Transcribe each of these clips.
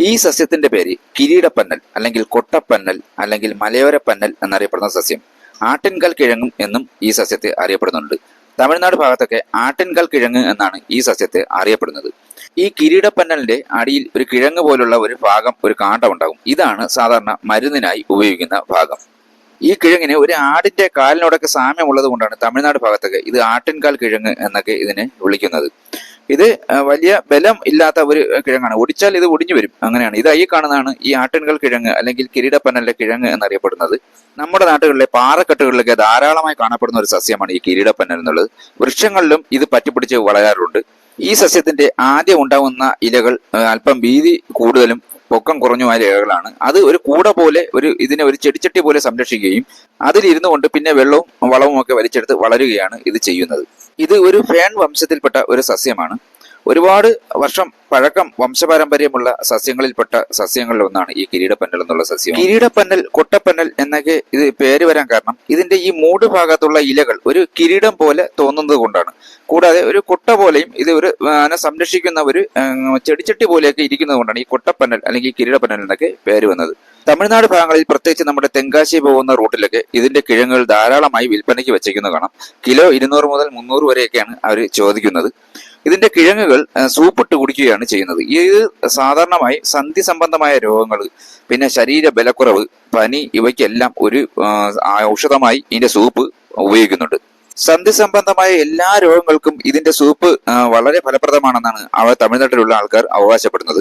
ഈ സസ്യത്തിന്റെ പേര് കിരീടപ്പന്നൽ അല്ലെങ്കിൽ കൊട്ടപ്പന്നൽ അല്ലെങ്കിൽ മലയോരപ്പന്നൽ എന്നറിയപ്പെടുന്ന സസ്യം. ആട്ടിൻകൽ കിഴങ്ങും എന്നും ഈ സസ്യത്തെ അറിയപ്പെടുന്നുണ്ട്. തമിഴ്നാട് ഭാഗത്തൊക്കെ ആട്ടിൻകൽ കിഴങ്ങ് എന്നാണ് ഈ സസ്യത്തെ അറിയപ്പെടുന്നത്. ഈ കിരീടപ്പന്നലിന്റെ അടിയിൽ ഒരു കിഴങ്ങ് പോലുള്ള ഒരു ഭാഗം ഒരു കാണ്ടം ഉണ്ടാകും. ഇതാണ് സാധാരണ മരുന്നിനായി ഉപയോഗിക്കുന്ന ഭാഗം. ഈ കിഴങ്ങിന് ഒരു ആടിന്റെ കാലിനോടൊക്കെ സാമ്യമുള്ളത് കൊണ്ടാണ് തമിഴ്നാട് ഭാഗത്തൊക്കെ ഇത് ആട്ടിൻകാൽ കിഴങ്ങ് എന്നൊക്കെ ഇതിനെ വിളിക്കുന്നത്. ഇത് വലിയ ബലം ഇല്ലാത്ത ഒരു കിഴങ്ങാണ്. ഒടിച്ചാൽ ഇത് ഒടിഞ്ഞു വരും. അങ്ങനെയാണ്. ഇത് ഈ കാണുന്നതാണ് ഈ ആട്ടിൻകൽ കിഴങ്ങ് അല്ലെങ്കിൽ കിരീടപ്പനലിലെ കിഴങ്ങ് എന്നറിയപ്പെടുന്നത്. നമ്മുടെ നാട്ടുകളിലെ പാറക്കെട്ടുകളിലൊക്കെ ധാരാളമായി കാണപ്പെടുന്ന ഒരു സസ്യമാണ് ഈ കിരീടപ്പന്നൽ എന്നുള്ളത്. വൃക്ഷങ്ങളിലും ഇത് പറ്റിപ്പിടിച്ച് വളരാറുണ്ട്. ഈ സസ്യത്തിന്റെ ആദ്യം ഉണ്ടാവുന്ന ഇലകൾ അല്പം വീതി കൂടുതലും പൊക്കം കുറഞ്ഞുമായ രേഖകളാണ്. അത് ഒരു കൂട പോലെ ഒരു ഇതിനെ ഒരു ചെടിച്ചട്ടി പോലെ സംരക്ഷിക്കുകയും അതിലിരുന്നു കൊണ്ട് പിന്നെ വെള്ളവും വളവും ഒക്കെ വലിച്ചെടുത്ത് വളരുകയാണ് ഇത് ചെയ്യുന്നത്. ഇത് ഒരു ഫാൻ വംശത്തിൽപ്പെട്ട ഒരു സസ്യമാണ്. ഒരുപാട് വർഷം പഴക്കം വംശപാരമ്പര്യമുള്ള സസ്യങ്ങളിൽപ്പെട്ട സസ്യങ്ങളിൽ ഒന്നാണ് ഈ കിരീടപ്പന്നൽ എന്നുള്ള സസ്യം. കിരീടപ്പന്നൽ കൊട്ടപ്പന്നൽ എന്നൊക്കെ ഇത് പേര് വരാൻ കാരണം ഇതിന്റെ ഈ മൂട് ഭാഗത്തുള്ള ഇലകൾ ഒരു കിരീടം പോലെ തോന്നുന്നത് കൊണ്ടാണ്. കൂടാതെ ഒരു കൊട്ട പോലെയും ഇത് ഒരു സംരക്ഷിക്കുന്ന ഒരു ചെടിച്ചട്ടി പോലെയൊക്കെ ഇരിക്കുന്നത് കൊണ്ടാണ് ഈ കൊട്ടപ്പന്നൽ അല്ലെങ്കിൽ കിരീടപ്പന്നൽ എന്നൊക്കെ പേര് വന്നത്. തമിഴ്നാട് ഭാഗങ്ങളിൽ പ്രത്യേകിച്ച് നമ്മുടെ തെങ്കാശി പോകുന്ന റൂട്ടിലൊക്കെ ഇതിന്റെ കിഴങ്ങുകൾ ധാരാളമായി വിൽപ്പനയ്ക്ക് വെച്ചേക്കുന്നത് കാണാം. കിലോ ഇരുന്നൂറ് മുതൽ മുന്നൂറ് വരെയൊക്കെയാണ് അവർ ചോദിക്കുന്നത്. ഇതിന്റെ കിഴങ്ങുകൾ സൂപ്പിട്ട് കുടിക്കുകയാണ് ചെയ്യുന്നത്. ഇത് സാധാരണമായി സന്ധി സംബന്ധമായ രോഗങ്ങൾ പിന്നെ ശരീര ബലക്കുറവ് പനി ഇവയ്ക്കെല്ലാം ഒരു ഔഷധമായി ഇതിന്റെ സൂപ്പ് ഉപയോഗിക്കുന്നുണ്ട്. സന്ധി സംബന്ധമായ എല്ലാ രോഗങ്ങൾക്കും ഇതിന്റെ സൂപ്പ് വളരെ ഫലപ്രദമാണെന്നാണ് അവ തമിഴ്നാട്ടിലുള്ള ആൾക്കാർ അവകാശപ്പെടുന്നത്.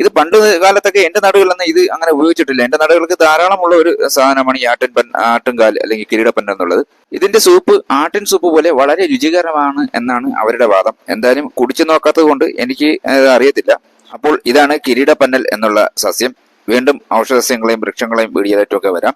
ഇത് പണ്ട് കാലത്തൊക്കെ എന്റെ നാടുകളിലൊന്നും ഇത് അങ്ങനെ ഉപയോഗിച്ചിട്ടില്ല. എന്റെ നാടുകൾക്ക് ധാരാളമുള്ള ഒരു സാധനമാണ് ഈ ആട്ടിൻ പൻ ആട്ടിൻകാൽ അല്ലെങ്കിൽ കിരീടപ്പൻ എന്നുള്ളത്. ഇതിന്റെ സൂപ്പ് ആട്ടിൻ സൂപ്പ് പോലെ വളരെ രുചികരമാണ് എന്നാണ് അവരുടെ വാദം. എന്തായാലും കുടിച്ചു നോക്കാത്തത് കൊണ്ട് എനിക്ക് അറിയത്തില്ല. അപ്പോൾ ഇതാണ് കിരീടപ്പന്നൽ എന്നുള്ള സസ്യം. വീണ്ടും ഔഷധസസ്യങ്ങളെയും വൃക്ഷങ്ങളെയും വീടിയതായിട്ടൊക്കെ വരാം.